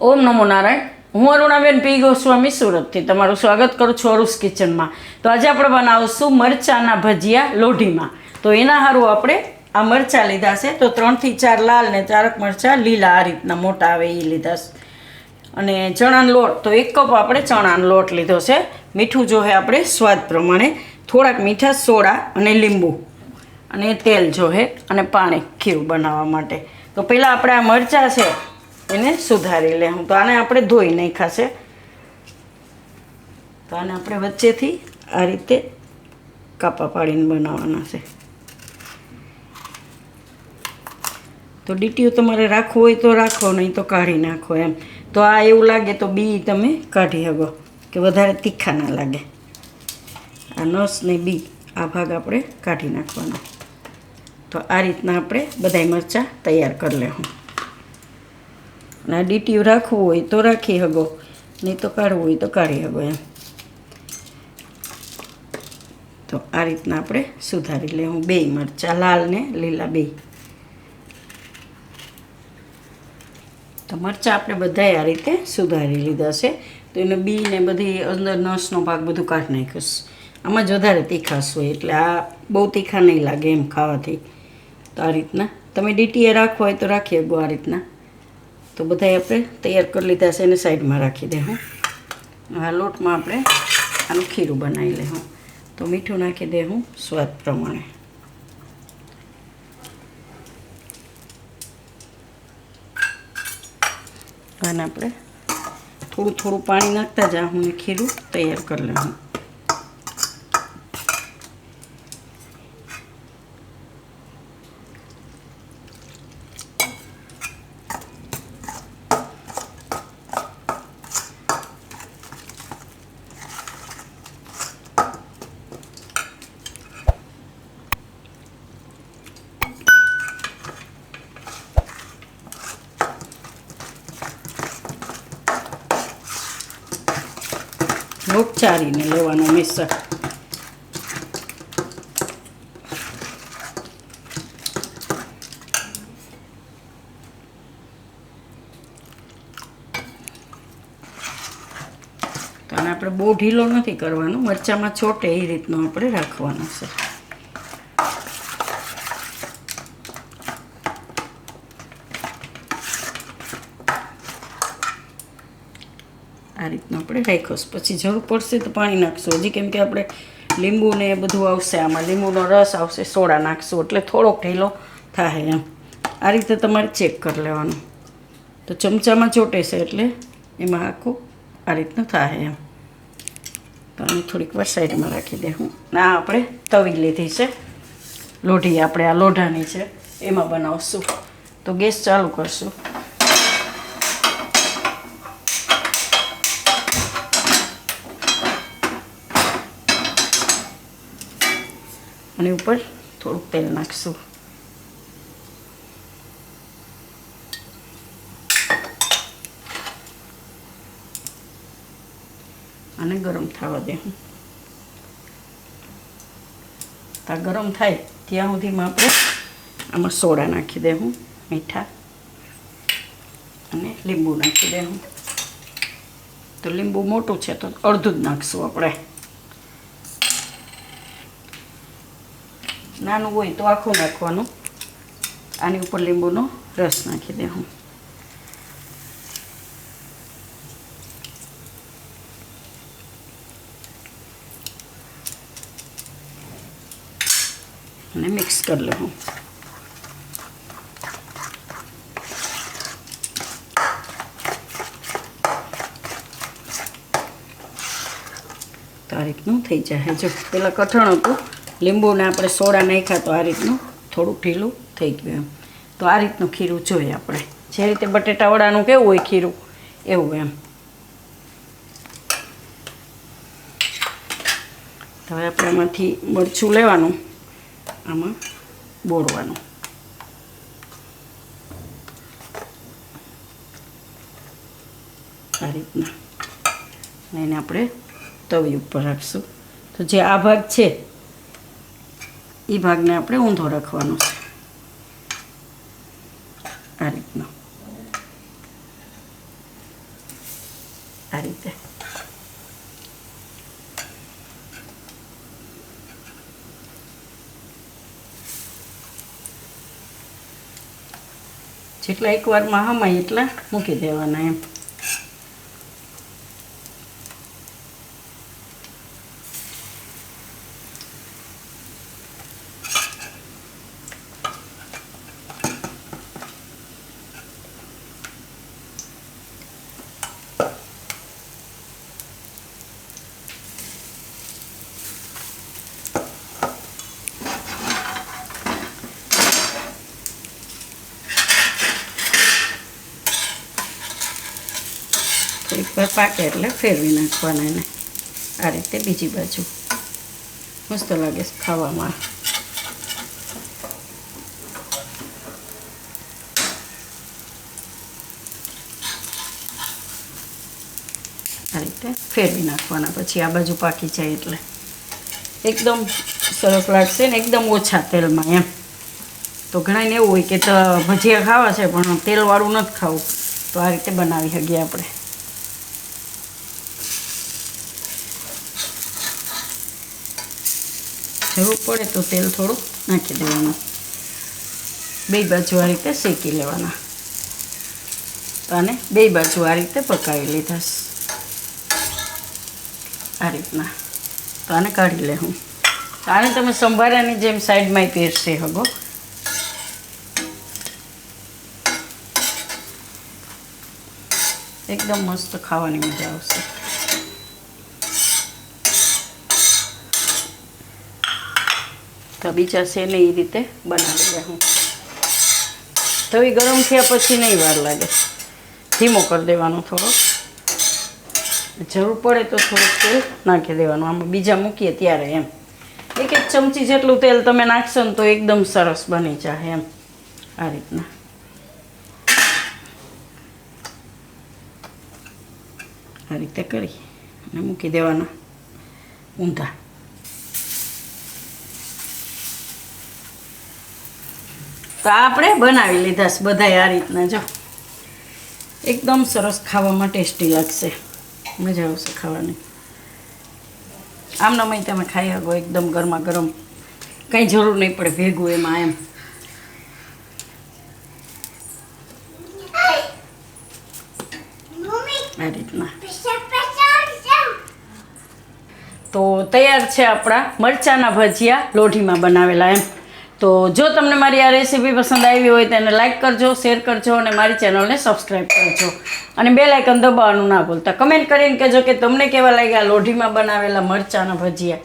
ઓમ નમો નારાયણ. હું અરુણાબેન પી. ગોસ્વામી સુરતથી તમારું સ્વાગત કરું છું અરુસ કિચનમાં. તો આજે આપણે બનાવશું મરચાંના ભજીયા લોઢીમાં. તો એના સારું આપણે આ મરચાં લીધા છે. તો ત્રણથી ચાર લાલ ને ચારક મરચાં લીલા આ રીતના મોટા આવે એ લીધા છે. અને ચણાનો લોટ, તો એક કપ આપણે ચણાનો લોટ લીધો છે. મીઠું જોહે આપણે સ્વાદ પ્રમાણે. થોડાક મીઠા સોડા અને લીંબુ. અને તેલ જોહે અને પાણી ખીરું બનાવવા માટે. તો પહેલાં આપણે આ મરચાં છે એને સુધારી લેવું તો આને આપણે ધોઈ નાખ્યા છે. તો આને આપણે વચ્ચેથી આ રીતે કાપા પાડીને બનાવવાના છે. તો ડીટીયું તમારે રાખવું હોય તો રાખો, નહીં તો કાઢી નાખો એમ. તો આ એવું લાગે તો બી તમે કાઢી શકો, કે વધારે તીખા ના લાગે. આ નસ ને બી આ ભાગ આપણે કાઢી નાખવાનો. તો આ રીતના આપણે બધાય મરચાં તૈયાર કરી લેવું અને આ ડીટીયું રાખવું હોય તો રાખી શકો નહીં તો કાઢવું હોય તો કાઢી શકો એમ. તો આ રીતના આપણે સુધારી લેવું બે મરચાં, લાલ ને લીલા બે. તો મરચાં આપણે બધાએ આ રીતે સુધારી લીધા છે. તો એને બી ને બધી અંદર નસનો ભાગ બધું કાઢી નાખ્યું આમાં જ વધારે તીખાશ હોય, એટલે આ બહુ તીખા નહીં લાગે એમ ખાવાથી. તો આ રીતના. તમે ડીટીએ રાખવો હોય તો રાખી શકો આ રીતના. તો બધાય આપણે તૈયાર કરી લીધા છે એને સાઈડમાં રાખી દે હું. આ લોટમાં આપણે આનું ખીરું બનાવી લે હું. તો મીઠું નાખી દે હું સ્વાદ પ્રમાણે. અને આપણે થોડું થોડું પાણી નાખતા જા હું ખીરું તૈયાર કરી લઉં લોટ ચારીને લેવાનું મિક્સર તો આપણે બહુ ઢીલો નથી કરવાનો. મરચામાં છોટે એ રીતનો આપણે રાખવાનો છે. આ રીતનો આપણે રાખ્યો પછી જરૂર પડશે તો પાણી નાખશું. હજી કેમ કે આપણે લીંબુ ને એ બધું આવશે, આમાં લીંબુનો રસ આવશે, સોડા નાખશું, એટલે થોડોક ઢીલો થાય એમ. આ રીતે તમારે ચેક કરી લેવાનું. તો ચમચામાં ચોટેશે એટલે એમાં આખું આ રીતનું થાય એમ. તો આને થોડીક વાર સાઈડમાં રાખી દે હું. ના, આપણે તવી લીધી છે. લોઢી, આપણે આ લોઢાની છે. એમાં બનાવશું. તો ગેસ ચાલુ કરશું. અને ઉપર થોડુંક તેલ નાખશું. અને ગરમ થવા દે તા ગરમ થાય ત્યાં સુધીમાં આપણે આમાં સોડા નાખી દેવું મીઠા. અને લીંબુ નાખી દેવું તો લીંબુ મોટું છે તો અડધું જ નાખશું આપણે. નાનું હોય તો આખું નાખવાનું. આની ઉપર લીંબુનો રસ નાખી દેવું અને મિક્સ કરી લઉં તો આ થઈ જાય. જો, પેલા કઠણ હતું. લીંબુને આપણે સોડા નાખ્યા તો આ રીતનું થોડું ઢીલું થઈ ગયું એમ. તો આ રીતનું ખીરું જોઈએ આપણે. જે રીતે બટેટા વડાનું કેવું હોય ખીરું, એવું એમ. હવે આપણે એમાંથી મરચું લેવાનું, આમાં બોળવાનું. આ રીતના. એને આપણે તવી ઉપર રાખશું. તો જે આ ભાગ છે એ ભાગને આપણે ઊંધો રાખવાનો. છે આ રીતનો. આ રીતે. જેટલા એકવારમાં હમાય એટલા મૂકી દેવાના એમ. થોડીક પાકે એટલે ફેરવી નાખવાના એને. આ રીતે બીજી બાજુ. મસ્ત લાગે ખાવામાં. આ રીતે ફેરવી નાખવાના, પછી આ બાજુ પાકી જાય એટલે. એકદમ સરસ લાગશે ને, એકદમ ઓછા તેલમાં એમ. તો ઘણાને એવું હોય કે ભજીયા ખાવા છે, પણ તેલવાળું નથી ખાવું. તો આ રીતે બનાવી શકીએ આપણે. જરૂર પડે તો તેલ થોડું નાખી દેવાનું. બે બાજુ આ રીતે શેકી લેવાના. તો આને બે બાજુ આ રીતે પકાવી લીધા આ રીતના. તો આને કાઢી લે હું. આને તમે સંભારાની જેમ સાઈડમાં પીરશે હગો. એકદમ મસ્ત ખાવાની મજા આવશે. તો બીજા છે ને એ રીતે બનાવી હું. તવી ગરમ થયા પછી નહીં વાર લાગે. ધીમો કરી દેવાનો થોડો જરૂર પડે તો થોડુંક તેલ નાખી દેવાનું. આમાં બીજા મૂકીએ ત્યારે એમ. એક એક ચમચી જેટલું તેલ તમે નાખશો ને તો એકદમ સરસ બની જાય એમ. આ રીતના. આ રીતે કરી. અને મૂકી દેવાના ઊંધા. તો આપણે બનાવી લીધા છે બધાય આ રીતના, જો. એકદમ સરસ ખાવામાં ટેસ્ટી લાગશે. મજા આવશે ખાવાની. આમના મય તમે ખાઈ શકો એકદમ ગરમા ગરમ. કંઈ જરૂર નહીં પડે ભેગું એમાં એમ. આ રીતના. તો તૈયાર છે આપણા મરચાંના ભજીયા લોઢીમાં બનાવેલા એમ. તો જો તમને મારી આ રેસીપી પસંદ આવી હોય તો એને લાઇક કરજો શેર કરજો અને મારી ચેનલને સબસ્ક્રાઈબ કરજો. અને બે લાઇકન દબાવવાનું ના ભૂલતા. કમેન્ટ કરીને કહેજો કે તમને કેવા લાગ્યા લોઢીમાં બનાવેલા મરચાંના ભજીયા.